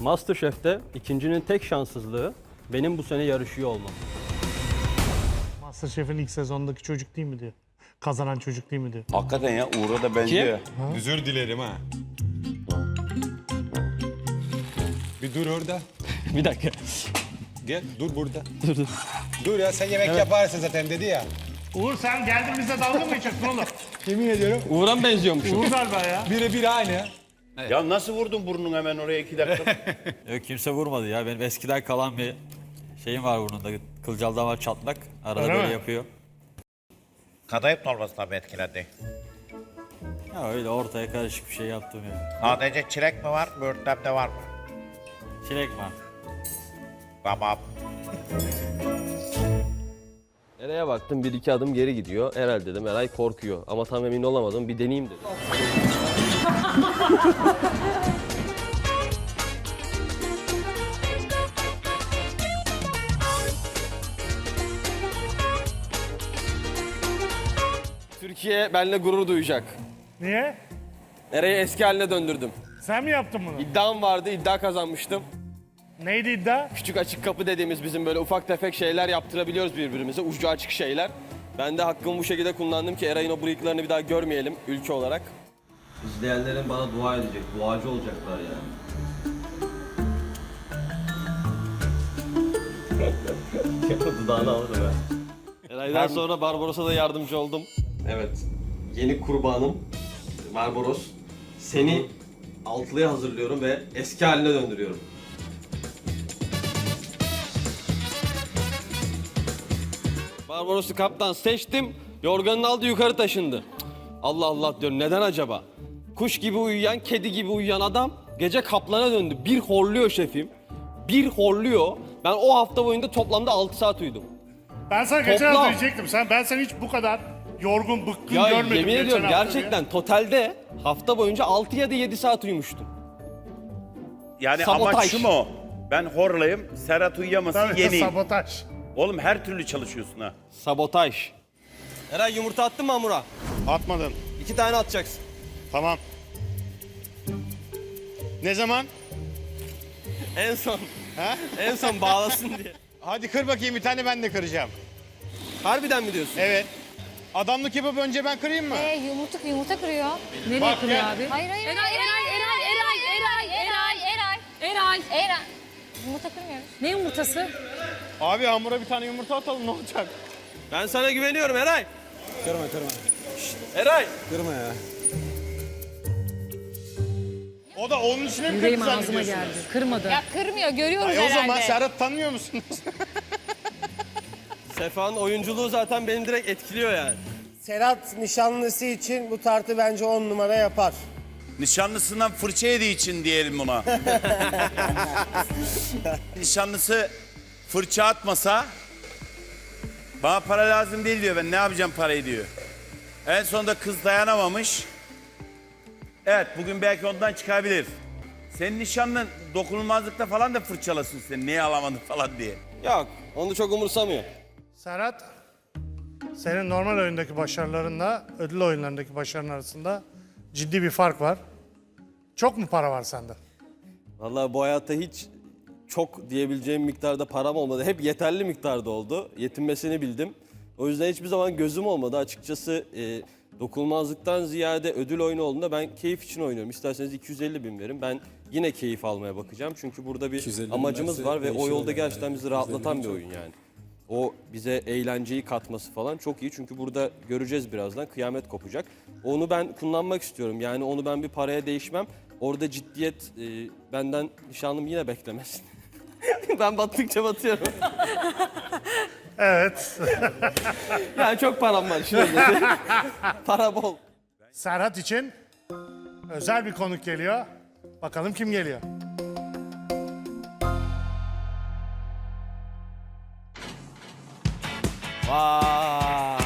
Masterchef'te ikincinin tek şanssızlığı benim bu sene yarışıyor olmam. Masterchef'in ilk sezonundaki çocuk değil mi diyor. Kazanan çocuk değil mi diyor. Hakikaten ya Uğur'a da benziyor. Özür dilerim ha. Bir dur orada. Bir dakika. Gel dur burada. Dur dur. Dur ya sen yemek yaparsın zaten dedi ya. Uğur sen geldin bize dalga mı geçiyorsun oğlum? Yemin ediyorum. Uğur'a mı benziyormuşum? Uğur galiba ya. Bire bir aynı. Ya nasıl vurdun burnunu hemen oraya iki dakika? Yok kimse vurmadı ya. Benim eskiden kalan bir şeyim var burnunda. Kılcal damar çatlak. Arada Öyle böyle mi? yapıyor. Kadayıf dolması tabii etkiledi. Ya öyle ortaya karışık bir şey yaptım ya. Sadece çilek mi var, böğürtlen de var mı? Çilek mi? Tamam. Eray'a baktım bir iki adım geri gidiyor. Herhalde dedim Eray korkuyor. Ama tam emin olamadım bir deneyeyim dedim. Türkiye benimle gurur duyacak. Niye? Eray'ı eski haline döndürdüm. Sen mi yaptın bunu? İddiam vardı, iddia kazanmıştım. Neydi iddia? Küçük açık kapı dediğimiz bizim böyle ufak tefek şeyler yaptırabiliyoruz birbirimize. Ucu açık şeyler. Ben de hakkımı bu şekilde kullandım ki Eray'ın o bıyıklarını bir daha görmeyelim ülke olarak. İzleyenlerin bana dua edecek, duacı olacaklar yani. Dudağını alırım ha. Eray'dan sonra Barbaros'a da yardımcı oldum. Evet. Yeni kurbanım Barbaros. Seni altılıya hazırlıyorum ve eski haline döndürüyorum. Barbaros'u kaptan seçtim. Yorganını aldı yukarı taşındı. Allah Allah diyorum neden acaba? Kuş gibi uyuyan, kedi gibi uyuyan adam gece kaplana döndü. Bir horluyor şefim. Bir horluyor. Ben o hafta boyunca toplamda 6 saat uyudum. Ben sana geçen Toplam. hafta diyecektim. Sen, ben seni hiç bu kadar yorgun, bıkkın Ya görmedim. yemin geçen ediyorum hafta gerçekten totalde hafta boyunca 6 ya da 7 saat uyumuştum. Yani Sabotaj. amaç şu mu? Ben horlayayım, Serhat uyuyamasın, Tabii yeneyim. sabotaj. Oğlum her türlü çalışıyorsun ha. Sabotaj. Eray yumurta attın mı hamura? Atmadın. İki tane atacaksın. Tamam. Ne zaman? En son. En son bağlasın diye. Hadi kır bakayım bir tane ben de kıracağım. Harbiden mi diyorsun? Evet. Adamlık yapıp önce ben kırayım mı? Ee, yumurta, yumurta kırıyor. Nereye Bak kırıyor gel. abi? Hayır hayır. Eray, Eray, Eray, Eray, Eray, Eray, Eray. Eray. Eray. Yumurta kırmıyoruz. Ne yumurtası? Abi hamura bir tane yumurta atalım ne olacak? Ben sana güveniyorum Eray. Kırma kırma. Eray. O da onun içine mi Yüreğim kırdı ağzıma zannediyorsunuz? geldi. Kırmadı. Ya kırmıyor, görüyoruz Ay o herhalde. zaman Serhat tanımıyor musunuz? Sefa'nın oyunculuğu zaten beni direkt etkiliyor yani. Serhat nişanlısı için bu tartı bence 10 numara yapar. Nişanlısından fırça yediği için diyelim buna. Nişanlısı fırça atmasa bana para lazım değil diyor. Ben ne yapacağım parayı diyor. En sonunda kız dayanamamış. Evet bugün belki ondan çıkabilir. Senin nişanlın dokunulmazlıkta falan da fırçalasın seni. Niye alamadın falan diye. Yok onu çok umursamıyor. Serhat, senin normal oyundaki başarılarınla ödül oyunlarındaki başarın arasında ciddi bir fark var. Çok mu para var sende? Vallahi bu hayatta hiç çok diyebileceğim miktarda param olmadı. Hep yeterli miktarda oldu. Yetinmesini bildim. O yüzden hiçbir zaman gözüm olmadı. Açıkçası e, dokunulmazlıktan ziyade ödül oyunu olduğunda ben keyif için oynuyorum. İsterseniz 250 bin verin. Ben yine keyif almaya bakacağım. Çünkü burada bir amacımız var ve o yolda gerçekten bizi rahatlatan bir oyun yani. O bize eğlenceyi katması falan çok iyi. Çünkü burada göreceğiz birazdan kıyamet kopacak. Onu ben kullanmak istiyorum. Yani onu ben bir paraya değişmem. Orada ciddiyet e, benden nişanlım yine beklemesin. ben battıkça batıyorum. Evet. yani çok param var şöyle. Para bol. Serhat için özel bir konuk geliyor. Bakalım kim geliyor? Vay.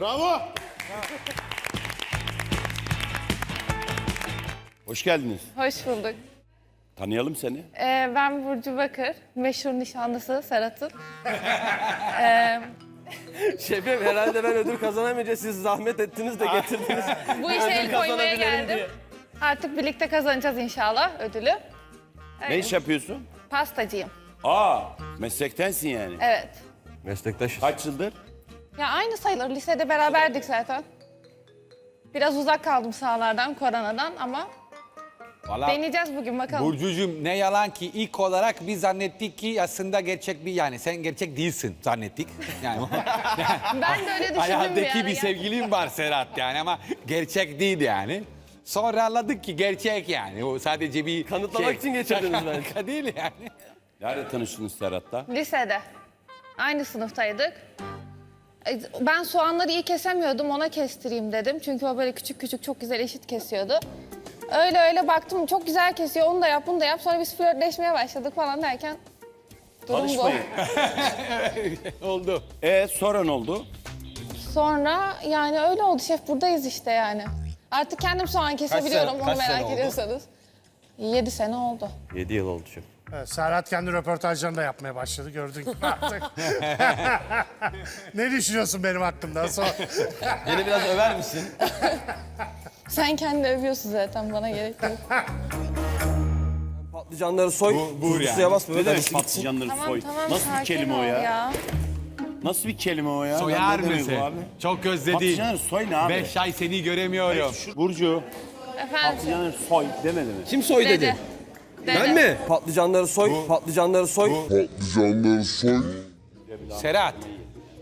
Bravo. Hoş geldiniz. Hoş bulduk. Tanıyalım seni. Ee, ben Burcu Bakır. Meşhur nişanlısı Serhat'ın. Şefim herhalde ben ödül kazanamayınca siz zahmet ettiniz de getirdiniz. Bu işe el koymaya kazanabilirim geldim. diye. Artık birlikte kazanacağız inşallah ödülü. Ne iş yapıyorsun? Pastacıyım. Aa, meslektensin yani. Evet. Meslektaşız. Kaç yıldır? Ya aynı sayılır. Lisede beraberdik zaten. Biraz uzak kaldım sahalardan, koronadan ama Valla deneyeceğiz bugün bakalım. Burcucuğum ne yalan ki ilk olarak biz zannettik ki aslında gerçek bir yani sen gerçek değilsin zannettik. Yani Ben de öyle düşündüm bir hayaldeki ara. bir sevgilin var Serhat yani ama gerçek değil yani. Sonra anladık ki gerçek yani. O sadece bir Kanıtlamak için geçirdiniz. Şaka değil yani. Nerede tanıştınız Serhat'la? Lisede. Aynı sınıftaydık. E, Ben soğanları iyi kesemiyordum, ona kestireyim dedim. Çünkü o böyle küçük küçük çok güzel eşit kesiyordu. Öyle öyle baktım çok güzel kesiyor, onu da yap, bunu da yap. Sonra biz flörtleşmeye başladık falan derken durum bu. Tanışmayı. Oldu. E sonra ne oldu? Sonra yani öyle oldu şef, buradayız işte yani. Artık kendim soğan kesebiliyorum, sene- onu kaç sene merak oldu? ediyorsanız. 7 sene oldu. 7 yıl oldu şef. Evet, Serhat kendi röportajlarını da yapmaya başladı gördün gibi artık. ne düşünüyorsun benim hakkımda? Sor. Beni biraz över misin? Sen kendini övüyorsun zaten, bana gerek yok. Patlıcanları soy, Bu- bu yani. suya basma. Ne Öyle demek patlıcanları tamam soy? tamam, Nasıl bir sakin kelime o ol ya? Nasıl bir kelime o ya? Soyar Ne demek mısın? bu abi? Çok özledim. Patlıcanları soy ne abi? Beş ay seni göremiyorum. Şu Burcu, Efendim, patlıcanları soy demedi mi? Kim soy dedi? Dede. Ben mi? Patlıcanları soy, patlıcanları soy. Serhat,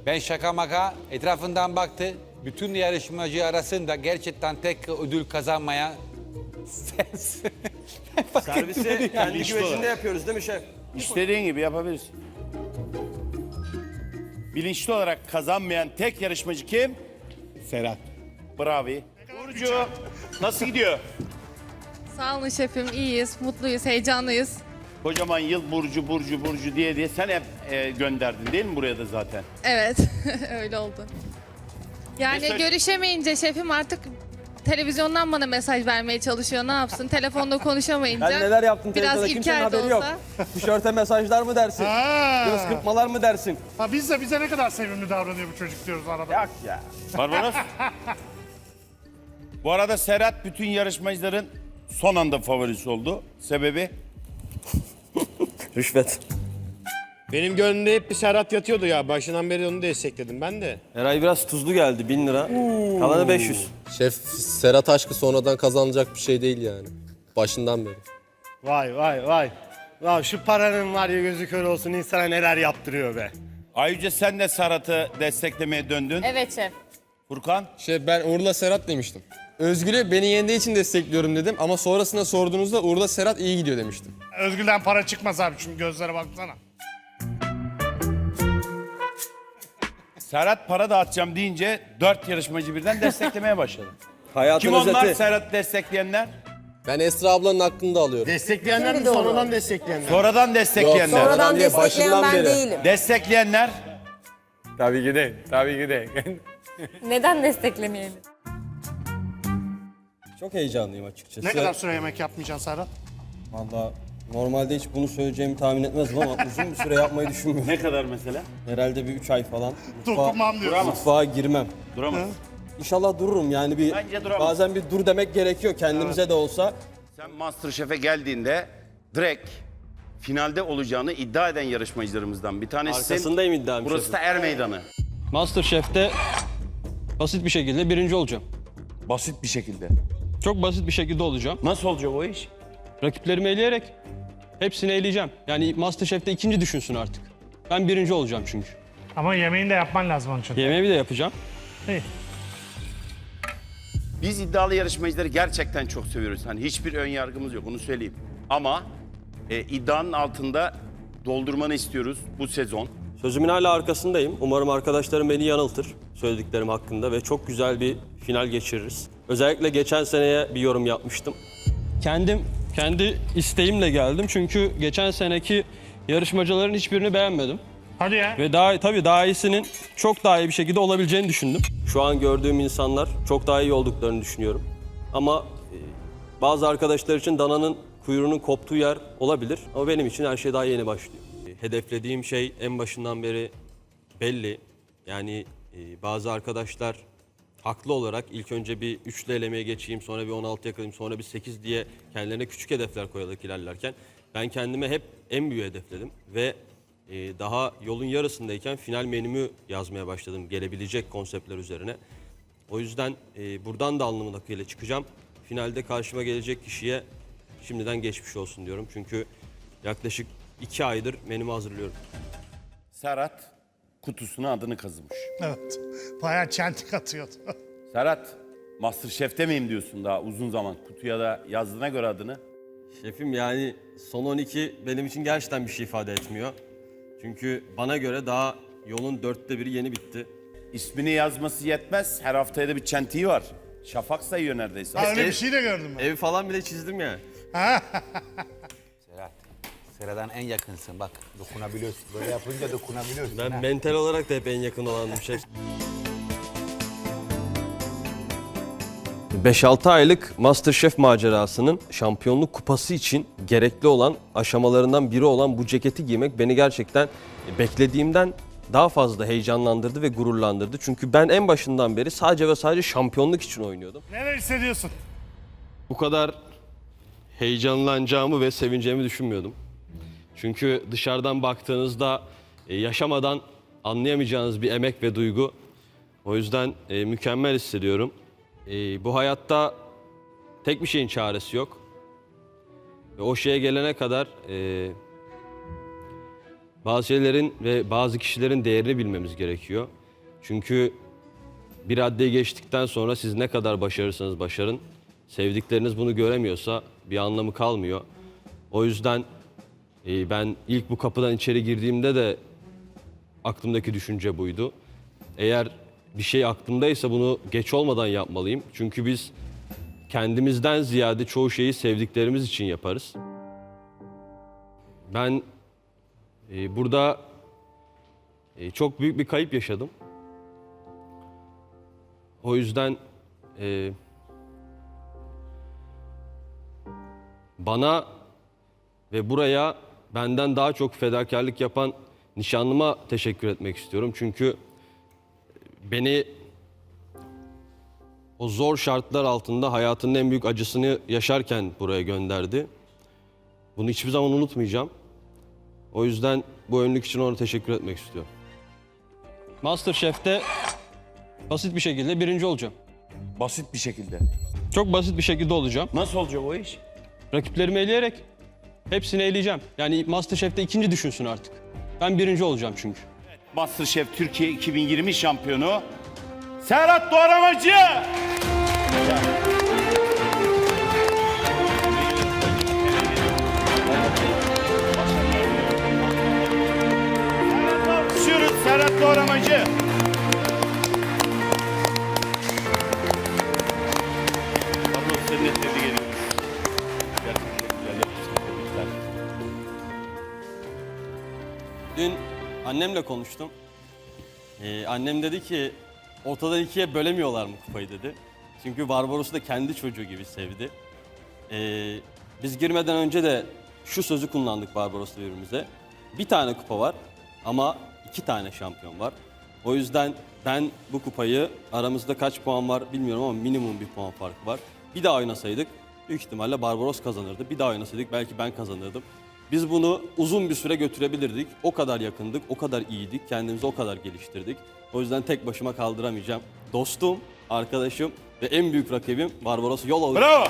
ben şaka maka etrafından baktı. Bütün yarışmacı arasında gerçekten tek ödül kazanmaya sensin. Fark etmedi Servisi yani. kendi güvecinde yapıyoruz değil mi şef? İstediğin gibi yapabilirsin. Bilinçli olarak kazanmayan tek yarışmacı kim? Serhat. Bravo. Burcu, nasıl gidiyor? Sağ olun şefim, iyiyiz, mutluyuz, heyecanlıyız. Kocaman yıl Burcu, Burcu, Burcu diye diye sen hep e, gönderdin değil mi buraya da zaten? Evet, öyle oldu. Yani Mesaj- görüşemeyince şefim artık televizyondan bana mesaj vermeye çalışıyor. Ne yapsın? Telefonda konuşamayınca. Ben neler yaptım Biraz televizyonda kimsenin İlker de haberi yok. olsa. Tişörte mesajlar mı dersin? Göz Ha. kırpmalar mı dersin? ha, biz de bize ne kadar sevimli davranıyor bu çocuk diyoruz arada. Yak ya. Barbaros. Bu arada Serhat bütün yarışmacıların son anda favorisi oldu. Sebebi? Rüşvet. Benim gönlümde hep bir Serhat yatıyordu ya. Başından beri onu destekledim ben de. Eray biraz tuzlu geldi 1000 lira. Kalanı 500. Şef Serhat aşkı sonradan kazanılacak bir şey değil yani. Başından beri. Vay vay vay. Ya şu paranın var ya gözü kör olsun insana neler yaptırıyor be. Ayrıca sen de Serhat'ı desteklemeye döndün. Evet şef. Furkan. Şef ben Uğur'la Serhat demiştim. Özgür'e beni yendiği için destekliyorum dedim ama sonrasında sorduğunuzda Uğur'la Serhat iyi gidiyor demiştim. Özgür'den para çıkmaz abi çünkü gözlere baksana. Serhat para dağıtacağım deyince dört yarışmacı birden desteklemeye başladı. Hayatın Kim onlar özeti. Serhat'ı destekleyenler? Ben Esra ablanın hakkını da alıyorum. Destekleyenler mi sonradan destekleyenler? Sonradan destekleyenler. Sonradan değil, başından beri. Destekleyenler. Tabii ki de, tabii ki de. Neden desteklemeyelim? Çok heyecanlıyım açıkçası. Ne kadar süre yemek yapmayacaksın Serhat? Valla normalde hiç bunu söyleyeceğimi tahmin etmezdim ama uzun bir süre yapmayı düşünmüyorum. Ne kadar mesela? Herhalde bir 3 ay falan. Mutfağa, Dokunmam diyorsun. mutfağa girmem. Duramaz. İnşallah dururum yani bir Bence duramaz. bazen bir dur demek gerekiyor kendimize de olsa. Sen Masterchef'e geldiğinde direkt finalde olacağını iddia eden yarışmacılarımızdan bir tanesisin. Arkasındayım iddiam Burası şefim. da er meydanı. Masterchef'te basit bir şekilde birinci olacağım. Basit bir şekilde. Çok basit bir şekilde olacağım. Nasıl olacak o iş? Rakiplerimi eleyerek hepsini eleyeceğim. Yani Masterchef'te ikinci düşünsün artık. Ben birinci olacağım çünkü. Ama yemeğini de yapman lazım onun için. Yemeği de yapacağım. İyi. Biz iddialı yarışmacıları gerçekten çok seviyoruz. Hani hiçbir ön yargımız yok onu söyleyeyim. Ama e, iddianın altında doldurmanı istiyoruz bu sezon. Sözümün hala arkasındayım. Umarım arkadaşlarım beni yanıltır söylediklerim hakkında ve çok güzel bir final geçiririz. Özellikle geçen seneye bir yorum yapmıştım. Kendim kendi isteğimle geldim çünkü geçen seneki yarışmacıların hiçbirini beğenmedim. Hadi ya. Ve daha tabii daha iyisinin çok daha iyi bir şekilde olabileceğini düşündüm. Şu an gördüğüm insanlar çok daha iyi olduklarını düşünüyorum. Ama e, bazı arkadaşlar için dananın kuyruğunun koptuğu yer olabilir ama benim için her şey daha yeni başlıyor. Hedeflediğim şey en başından beri belli. Yani e, bazı arkadaşlar haklı olarak ilk önce bir üçlü elemeye geçeyim, sonra bir 16 yakalayayım, sonra bir 8 diye kendilerine küçük hedefler koyarak ilerlerken ben kendime hep en büyüğü hedefledim ve e, daha yolun yarısındayken final menümü yazmaya başladım gelebilecek konseptler üzerine. O yüzden e, buradan da alnımın akıyla çıkacağım. Finalde karşıma gelecek kişiye şimdiden geçmiş olsun diyorum. Çünkü yaklaşık iki aydır menümü hazırlıyorum. Serhat kutusuna adını kazımış. Evet. Bayağı çentik atıyordu. Serhat, Masterchef'te miyim diyorsun daha uzun zaman. Kutuya da yazdığına göre adını. Şefim yani son 12 benim için gerçekten bir şey ifade etmiyor. Çünkü bana göre daha yolun dörtte biri yeni bitti. İsmini yazması yetmez. Her haftaya da bir çentiği var. Şafak sayıyor neredeyse. Ha, öyle bir şey de gördüm ben. Ev falan bile çizdim ya. Serhat'ın en yakınsın bak. Dokunabiliyorsun. Böyle yapınca dokunabiliyorsun. Ben mental olarak da hep en yakın olandım şef. 5-6 aylık Masterchef macerasının şampiyonluk kupası için gerekli olan aşamalarından biri olan bu ceketi giymek beni gerçekten beklediğimden daha fazla heyecanlandırdı ve gururlandırdı. Çünkü ben en başından beri sadece ve sadece şampiyonluk için oynuyordum. Neler hissediyorsun? bu kadar heyecanlanacağımı ve sevineceğimi düşünmüyordum. Çünkü dışarıdan baktığınızda e, yaşamadan anlayamayacağınız bir emek ve duygu. O yüzden e, mükemmel hissediyorum. E, bu hayatta tek bir şeyin çaresi yok. Ve o şeye gelene kadar bazı şeylerin ve bazı kişilerin değerini bilmemiz gerekiyor. Çünkü bir raddeyi geçtikten sonra siz ne kadar başarırsanız başarın, sevdikleriniz bunu göremiyorsa bir anlamı kalmıyor. O yüzden e, ben ilk bu kapıdan içeri girdiğimde de aklımdaki düşünce buydu. Eğer bir şey aklımdaysa bunu geç olmadan yapmalıyım. Çünkü biz kendimizden ziyade çoğu şeyi sevdiklerimiz için yaparız. Ben e, burada e, çok büyük bir kayıp yaşadım. O yüzden e, bana ve buraya benden daha çok fedakarlık yapan nişanlıma teşekkür etmek istiyorum. Çünkü beni o zor şartlar altında hayatının en büyük acısını yaşarken buraya gönderdi. Bunu hiçbir zaman unutmayacağım. O yüzden bu önlük için ona teşekkür etmek istiyorum. Masterchef'te basit bir şekilde birinci olacağım. Basit bir şekilde. Çok basit bir şekilde olacağım. Nasıl olacak o iş? Rakiplerimi eleyerek hepsini eleyeceğim. Yani Masterchef'te ikinci düşünsün artık. Ben birinci olacağım çünkü. Masterchef Türkiye 2020 şampiyonu Serhat Doğramacı. Serhat Doğramacı. Dün annemle konuştum. Ee, annem dedi ki ortadan ikiye bölemiyorlar mı kupayı dedi. Çünkü Barbaros'u da kendi çocuğu gibi sevdi. Ee, biz girmeden önce de şu sözü kullandık Barbaros'la birbirimize. Bir tane kupa var ama iki tane şampiyon var. O yüzden ben bu kupayı aramızda kaç puan var bilmiyorum ama minimum bir puan farkı var. Bir daha oynasaydık büyük ihtimalle Barbaros kazanırdı. Bir daha oynasaydık belki ben kazanırdım. Biz bunu uzun bir süre götürebilirdik. O kadar yakındık, o kadar iyiydik, kendimizi o kadar geliştirdik. O yüzden tek başıma kaldıramayacağım. Dostum, arkadaşım ve en büyük rakibim Barbaros yol Bravo.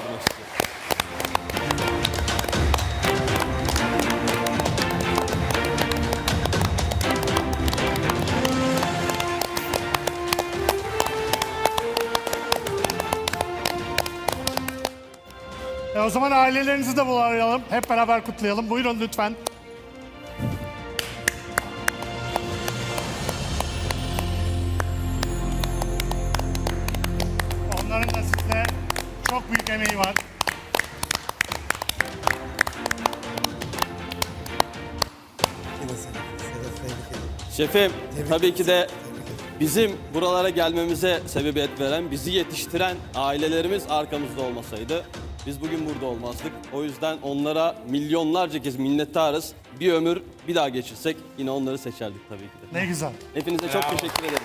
Zaman ailelerinizi de bulayalım. Hep beraber kutlayalım. Buyurun lütfen. Onların da sizde çok büyük emeği var. Şefim, tabii ki de bizim buralara gelmemize sebebiyet veren, bizi yetiştiren ailelerimiz arkamızda olmasaydı biz bugün burada olmazdık. O yüzden onlara milyonlarca kez minnettarız. Bir ömür bir daha geçirsek yine onları seçerdik tabii ki de. Ne güzel. Hepinize çok teşekkür ederim.